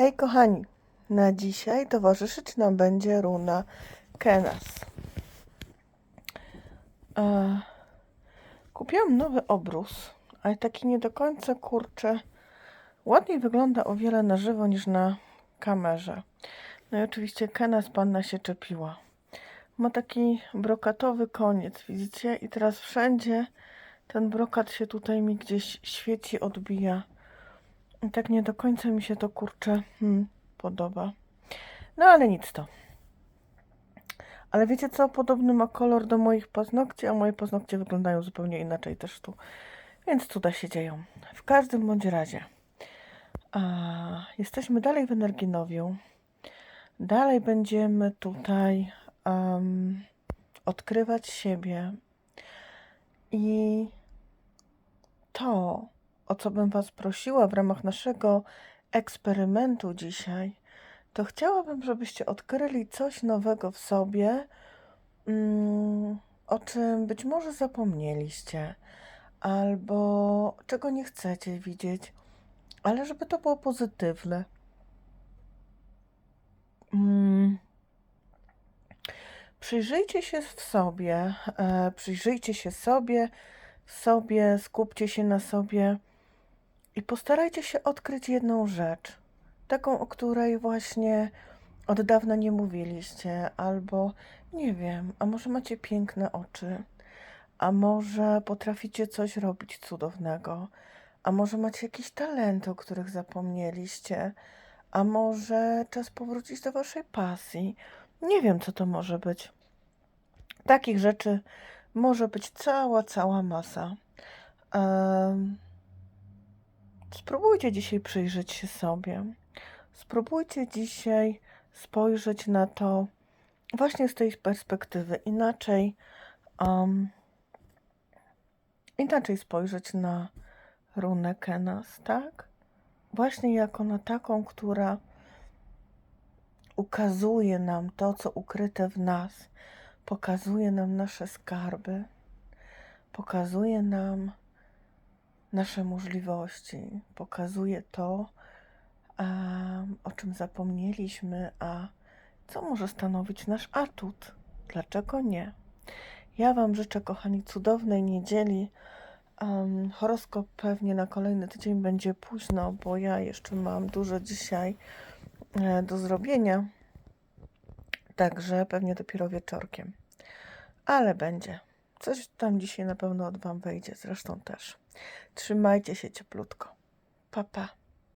Hej kochani, na dzisiaj towarzyszyć nam będzie runa Kenas. E, kupiłam nowy obrus, ale taki nie do końca kurczę. Ładniej wygląda o wiele na żywo niż na kamerze. No i oczywiście Kenas panna się czepiła. Ma taki brokatowy koniec, widzicie? I teraz wszędzie ten brokat się tutaj mi gdzieś świeci, odbija. Tak nie do końca mi się to kurczę hmm, podoba. No ale nic to. Ale wiecie co? Podobny ma kolor do moich paznokci, a moje paznokcie wyglądają zupełnie inaczej też tu. Więc cuda się dzieją. W każdym bądź razie. A, jesteśmy dalej w Energinowiu. Dalej będziemy tutaj em, odkrywać siebie. I to, o co bym Was prosiła w ramach naszego eksperymentu dzisiaj, to chciałabym, żebyście odkryli coś nowego w sobie, mm, o czym być może zapomnieliście, albo czego nie chcecie widzieć, ale żeby to było pozytywne. Mm. Przyjrzyjcie się w sobie, e, przyjrzyjcie się sobie, sobie, skupcie się na sobie i postarajcie się odkryć jedną rzecz, taką, o której właśnie od dawna nie mówiliście, albo nie wiem, a może macie piękne oczy, a może potraficie coś robić cudownego, a może macie jakieś talenty, o których zapomnieliście, a może czas powrócić do waszej pasji. Nie wiem, co to może być. Takich rzeczy może być cała, cała masa. Em, spróbujcie dzisiaj przyjrzeć się sobie. Spróbujcie dzisiaj spojrzeć na to właśnie z tej perspektywy. Inaczej, em, inaczej spojrzeć na runę Kenas, tak? Właśnie jako na taką, która ukazuje nam to, co ukryte w nas, pokazuje nam nasze skarby, pokazuje nam nasze możliwości, pokazuje to, o czym zapomnieliśmy, a co może stanowić nasz atut. Dlaczego nie? Ja Wam życzę, kochani, cudownej niedzieli. Um, horoskop pewnie na kolejny tydzień będzie późno, bo ja jeszcze mam dużo dzisiaj e, do zrobienia. Także pewnie dopiero wieczorkiem. Ale będzie. Coś tam dzisiaj na pewno od Wam wejdzie, zresztą też. Trzymajcie się cieplutko. Pa, pa.